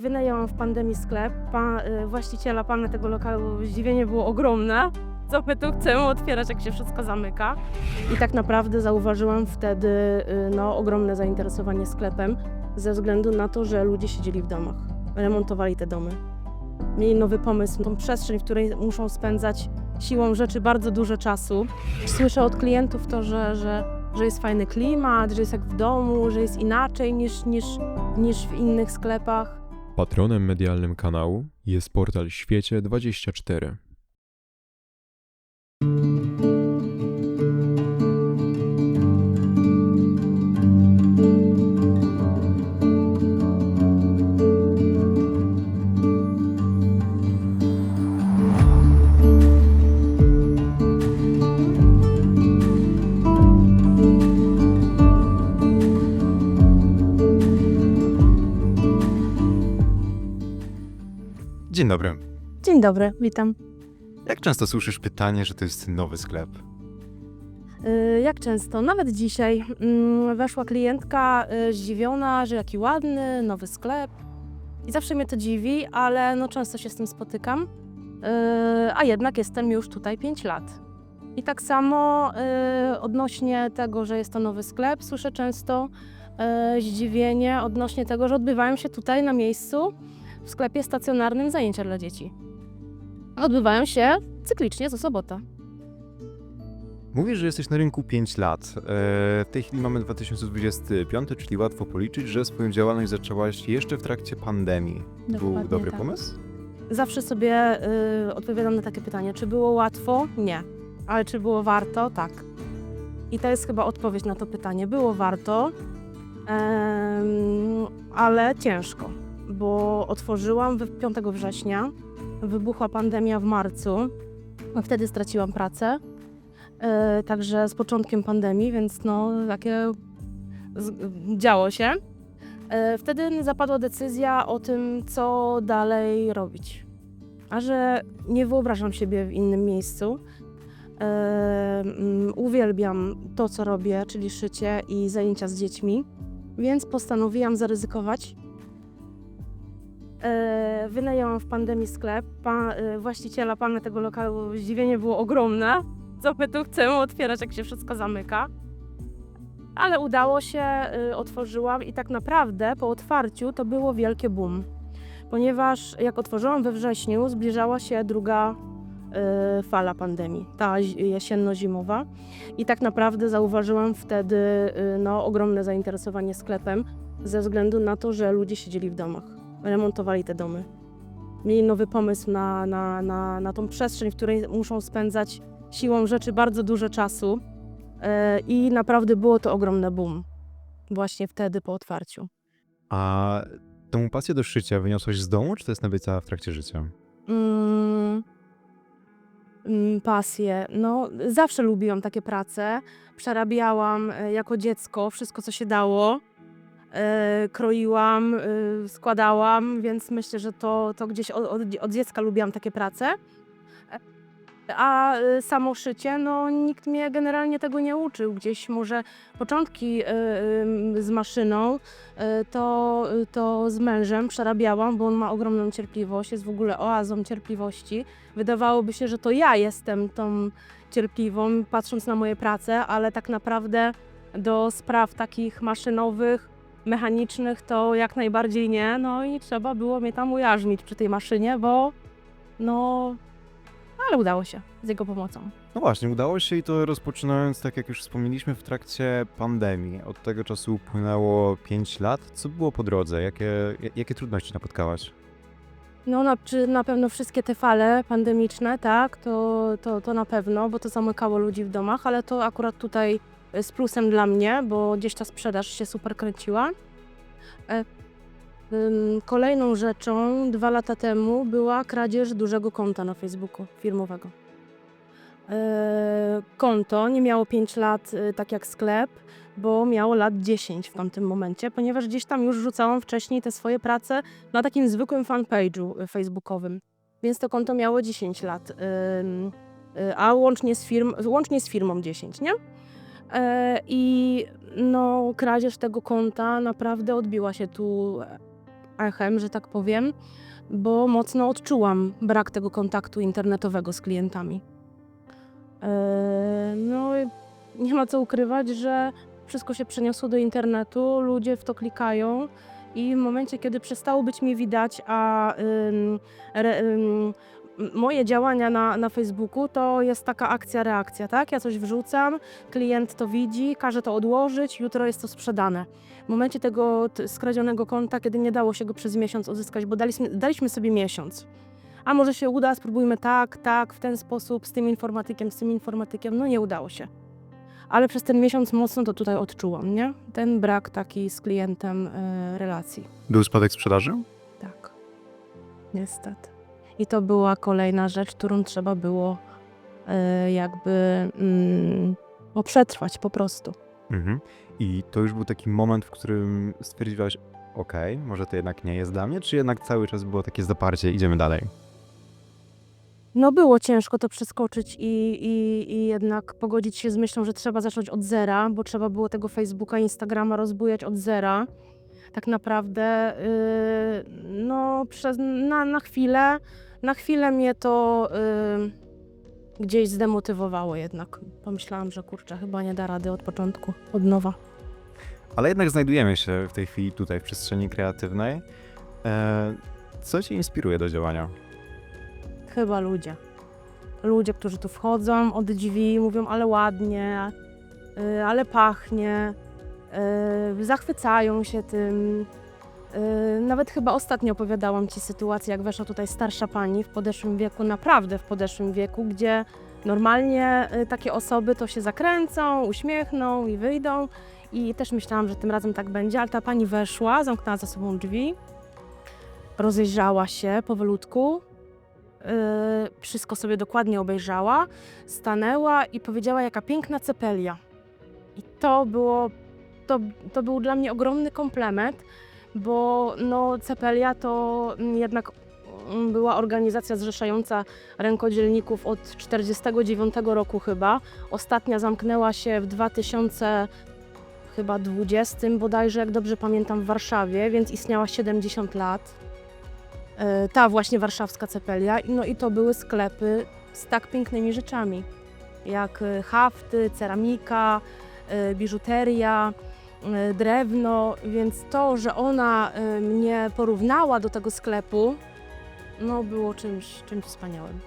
Wynajęłam w pandemii sklep. Pa, y, właściciela, pana tego lokalu zdziwienie było ogromne. Co my tu chcemy otwierać, jak się wszystko zamyka. I tak naprawdę zauważyłam wtedy y, no, ogromne zainteresowanie sklepem ze względu na to, że ludzie siedzieli w domach, remontowali te domy. Mieli nowy pomysł, tą przestrzeń, w której muszą spędzać siłą rzeczy bardzo dużo czasu. Słyszę od klientów to, że, że, że jest fajny klimat, że jest jak w domu, że jest inaczej niż, niż, niż w innych sklepach. Patronem medialnym kanału jest portal Świecie24. Dzień dobry. Dzień dobry, witam. Jak często słyszysz pytanie, że to jest nowy sklep? Y, Jak często? Nawet dzisiaj mm, weszła klientka y, zdziwiona, że jaki ładny, nowy sklep. I zawsze mnie to dziwi, ale no często się z tym spotykam. Y, A jednak jestem już tutaj 5 lat. I tak samo odnośnie tego, że jest to nowy sklep, słyszę często zdziwienie odnośnie tego, że odbywają się tutaj na miejscu w sklepie stacjonarnym zajęcia dla dzieci. Odbywają się cyklicznie co sobota. Mówisz, że jesteś na rynku 5 lat. E, W tej chwili mamy 2025, czyli łatwo policzyć, że swoją działalność zaczęłaś jeszcze w trakcie pandemii. Był Dokładnie dobry tak. pomysł? Zawsze sobie y, odpowiadam na takie pytanie, czy było łatwo? Nie. Ale czy było warto? Tak. I to jest chyba odpowiedź na to pytanie. Było warto, em, ale ciężko, bo otworzyłam w- 5 września, wybuchła pandemia w marcu, wtedy straciłam pracę, e, także z początkiem pandemii, więc no takie z, działo się. E, Wtedy zapadła decyzja o tym, co dalej robić. A że nie wyobrażam siebie w innym miejscu. E, mm, uwielbiam to, co robię, czyli szycie i zajęcia z dziećmi, więc postanowiłam zaryzykować. E, wynajęłam w pandemii sklep. Pa, e, właściciela, pana tego lokalu zdziwienie było ogromne. Co my tu chcemy otwierać, jak się wszystko zamyka. Ale udało się, y, otworzyłam i tak naprawdę po otwarciu to było wielkie boom. Ponieważ jak otworzyłam we wrześniu, zbliżała się druga fala pandemii, ta zi- jesienno-zimowa. I tak naprawdę zauważyłam wtedy no, ogromne zainteresowanie sklepem ze względu na to, że ludzie siedzieli w domach, remontowali te domy. Mieli nowy pomysł na, na, na, na tą przestrzeń, w której muszą spędzać siłą rzeczy bardzo dużo czasu. E, I naprawdę było to ogromne boom. Właśnie wtedy po otwarciu. A tą pasję do szycia wyniosłaś z domu, czy to jest nabyta w trakcie życia? Mm, mm, pasję. No, zawsze lubiłam takie prace. Przerabiałam e, jako dziecko wszystko, co się dało. E, kroiłam, e, składałam, więc myślę, że to, to gdzieś od, od, dziecka lubiłam takie prace. A e, samo szycie, no nikt mnie generalnie tego nie uczył. Gdzieś może początki z maszyną, to, to z mężem przerabiałam, bo on ma ogromną cierpliwość, jest w ogóle oazą cierpliwości. Wydawałoby się, że to ja jestem tą cierpliwą, patrząc na moje prace, ale tak naprawdę do spraw takich maszynowych, mechanicznych to jak najbardziej nie. No i trzeba było mnie tam ujarzmić przy tej maszynie, bo no, ale udało się z jego pomocą. No właśnie, udało się i to rozpoczynając, tak jak już wspomnieliśmy, w trakcie pandemii. Od tego czasu upłynęło 5 lat. Co było po drodze? Jakie, jakie trudności napotkałaś? No na, czy na pewno wszystkie te fale pandemiczne, tak, to, to, to na pewno, bo to zamykało ludzi w domach, ale to akurat tutaj z plusem dla mnie, bo gdzieś ta sprzedaż się super kręciła. E, Kolejną rzeczą dwa lata temu była kradzież dużego konta na Facebooku firmowego. E, Konto nie miało 5 lat, y, tak jak sklep, bo miało lat 10 w tamtym momencie, ponieważ gdzieś tam już rzucałam wcześniej te swoje prace na takim zwykłym fanpage'u y, facebookowym. Więc to konto miało 10 lat, y, a łącznie z, firm, łącznie z firmą 10, nie? E, I no, kradzież tego konta naprawdę odbiła się tu echem, że tak powiem, bo mocno odczułam brak tego kontaktu internetowego z klientami. E, No, nie ma co ukrywać, że wszystko się przeniosło do internetu, ludzie w to klikają i w momencie, kiedy przestało być mnie widać, a ym, re, ym, moje działania na, na Facebooku to jest taka akcja-reakcja, tak? Ja coś wrzucam, klient to widzi, każe to odłożyć, jutro jest to sprzedane. W momencie tego skradzionego konta, kiedy nie dało się go przez miesiąc odzyskać, bo daliśmy, daliśmy sobie miesiąc. A może się uda, spróbujmy tak, tak, w ten sposób, z tym informatykiem, z tym informatykiem. No nie udało się. Ale przez ten miesiąc mocno to tutaj odczułam, nie? Ten brak taki z klientem e, relacji. Był spadek sprzedaży? Tak. Niestety. I to była kolejna rzecz, którą trzeba było e, jakby mm, no, przetrwać po prostu. Mhm. I to już był taki moment, w którym stwierdziłaś, okej, może to jednak nie jest dla mnie, czy jednak cały czas było takie zaparcie, idziemy dalej? No było ciężko to przeskoczyć i, i, i jednak pogodzić się z myślą, że trzeba zacząć od zera, bo trzeba było tego Facebooka, Instagrama rozbujać od zera. Tak naprawdę, yy, no przez, na, na chwilę, na chwilę mnie to yy, gdzieś zdemotywowało jednak. Pomyślałam, że kurczę, chyba nie da rady od początku, od nowa. Ale jednak znajdujemy się w tej chwili tutaj, w przestrzeni kreatywnej. E, co cię inspiruje do działania? Chyba ludzie. Ludzie, którzy tu wchodzą od drzwi, mówią, ale ładnie, y, ale pachnie, y, zachwycają się tym. Y, Nawet chyba ostatnio opowiadałam Ci sytuację, jak weszła tutaj starsza pani w podeszłym wieku, naprawdę w podeszłym wieku, gdzie normalnie y, takie osoby to się zakręcą, uśmiechną i wyjdą. I też myślałam, że tym razem tak będzie, ale ta pani weszła, zamknęła za sobą drzwi, rozejrzała się powolutku, Yy, wszystko sobie dokładnie obejrzała, stanęła i powiedziała, jaka piękna cepelia. I to było, to, to był dla mnie ogromny komplement, bo no, cepelia to jednak mm, była organizacja zrzeszająca rękodzielników od 1949 roku chyba. Ostatnia zamknęła się w 2000 chyba 20 bodajże, jak dobrze pamiętam, w Warszawie, więc istniała 70 lat e, ta właśnie warszawska cepelia. No i to były sklepy z tak pięknymi rzeczami, jak e, hafty, ceramika, e, biżuteria, drewno, więc to, że ona e, mnie porównała do tego sklepu, no było czymś, czymś wspaniałym.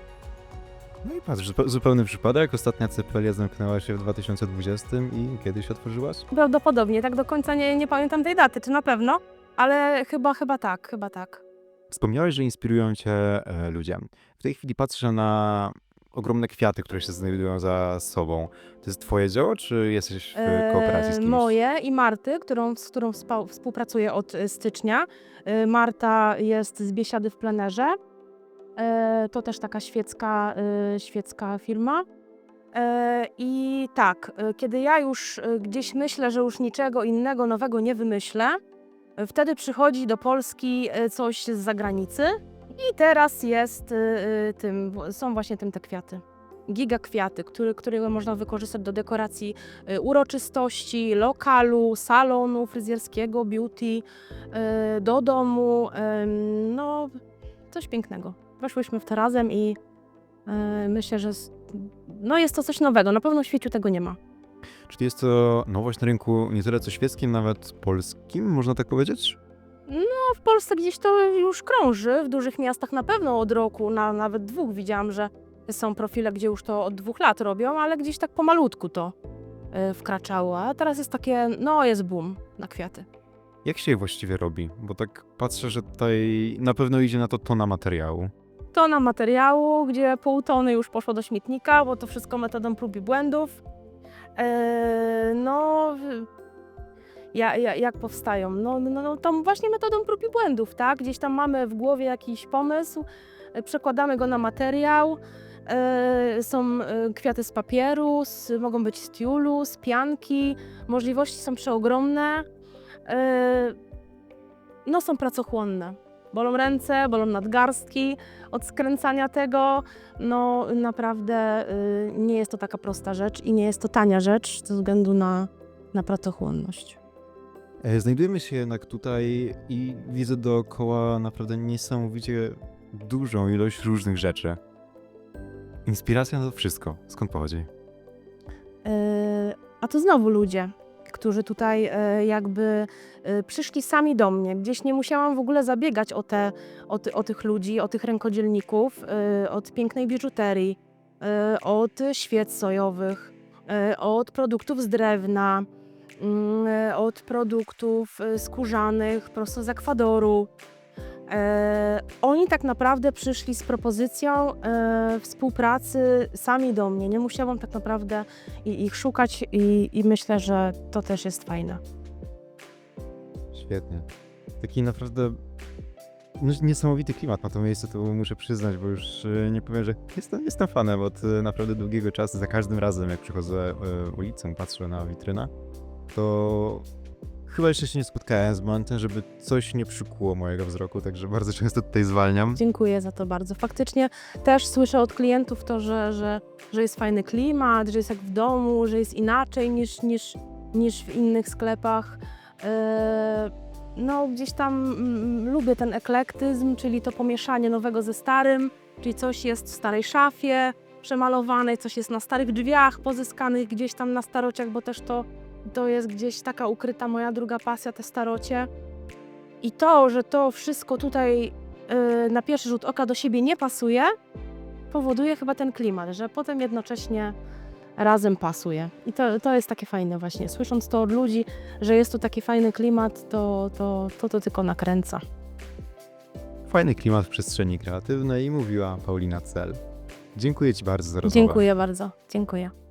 No i patrz, zupe- zupełny przypadek. Ostatnia cepelia zamknęła się w 2020 i kiedyś otworzyłaś? Prawdopodobnie, tak do końca nie, nie pamiętam tej daty, czy na pewno, ale chyba, chyba tak, chyba tak. Wspomniałeś, że inspirują cię e, ludzie. W tej chwili patrzę na ogromne kwiaty, które się znajdują za sobą. To jest twoje dzieło, czy jesteś w kooperacji z E, kimś? Moje i Marty, którą, z którą współpracuję od e, stycznia. E, Marta jest z Biesiady w plenerze. E, To też taka świecka, e, świecka firma. E, I tak, e, kiedy ja już e, gdzieś myślę, że już niczego innego nowego nie wymyślę, e, wtedy przychodzi do Polski e, coś z zagranicy i teraz jest e, e, tym, są właśnie tym te kwiaty. Giga kwiaty, które, które można wykorzystać do dekoracji y, uroczystości, lokalu, salonu fryzjerskiego, beauty, y, do domu. No, coś pięknego. Weszłyśmy w to razem i y, myślę, że no jest to coś nowego. Na pewno w świecie tego nie ma. Czyli jest to nowość na rynku nie tyle co świeckim, nawet polskim, można tak powiedzieć? No, w Polsce gdzieś to już krąży, w dużych miastach na pewno od roku, na, nawet dwóch widziałam, że są profile, gdzie już to od dwóch lat robią, ale gdzieś tak pomalutku to y, wkraczało. A teraz jest takie, no jest boom na kwiaty. Jak się je właściwie robi? Bo tak patrzę, że tutaj na pewno idzie na to tona materiału. tona materiału, gdzie pół tony już poszło do śmietnika, bo to wszystko metodą prób i błędów. Eee, no, ja, ja, jak powstają? No, no, no to właśnie metodą prób i błędów, tak? Gdzieś tam mamy w głowie jakiś pomysł, e, przekładamy go na materiał. E, są e, kwiaty z papieru, z, mogą być z tiulu, z pianki. Możliwości są przeogromne. No, są pracochłonne. Bolą ręce, bolą nadgarstki od skręcania tego. No naprawdę y, nie jest to taka prosta rzecz i nie jest to tania rzecz ze względu na, na pracochłonność. E, Znajdujemy się jednak tutaj i widzę dookoła naprawdę niesamowicie dużą ilość różnych rzeczy. Inspiracja na to wszystko. Skąd pochodzi? Yy, A to znowu ludzie, którzy tutaj yy, jakby yy, przyszli sami do mnie. Gdzieś nie musiałam w ogóle zabiegać o, te, o, ty, o tych ludzi, o tych rękodzielników, yy, od pięknej biżuterii, yy, od świec sojowych, yy, od produktów z drewna, od produktów yy, skórzanych prosto z Ekwadoru. E, oni tak naprawdę przyszli z propozycją e, współpracy sami do mnie. Nie musiałam tak naprawdę ich szukać i, i myślę, że to też jest fajne. Świetnie. Taki naprawdę no, niesamowity klimat na to miejsce, to muszę przyznać, bo już e, nie powiem, że jestem, jestem fanem od e, naprawdę długiego czasu. Za każdym razem, jak przychodzę ulicą, patrzę na witrynę, to chyba jeszcze się nie spotkałem z momentem, żeby coś nie przykuło mojego wzroku, także bardzo często tutaj zwalniam. Dziękuję za to bardzo. Faktycznie też słyszę od klientów to, że, że, że jest fajny klimat, że jest jak w domu, że jest inaczej niż, niż, niż w innych sklepach. E, No, gdzieś tam mm, lubię ten eklektyzm, czyli to pomieszanie nowego ze starym, czyli coś jest w starej szafie przemalowanej, coś jest na starych drzwiach pozyskanych gdzieś tam na starociach, bo też to, to jest gdzieś taka ukryta moja druga pasja, te starocie. I to, że to wszystko tutaj y, na pierwszy rzut oka do siebie nie pasuje, powoduje chyba ten klimat, że potem jednocześnie razem pasuje. I to, to jest takie fajne właśnie. Słysząc to od ludzi, że jest tu taki fajny klimat, to to, to, to tylko nakręca. Fajny klimat w przestrzeni kreatywnej, mówiła Paulina Cel. Dziękuję Ci bardzo za rozmowę. Dziękuję bardzo. Dziękuję.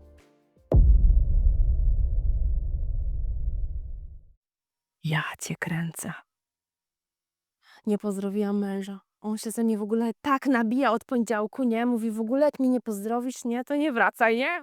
Ja cię kręcę. Nie pozdrowiłam męża. On się ze mnie w ogóle tak nabija od poniedziałku, nie? Mówi w ogóle, jak mnie nie pozdrowisz, nie? To nie wracaj, nie?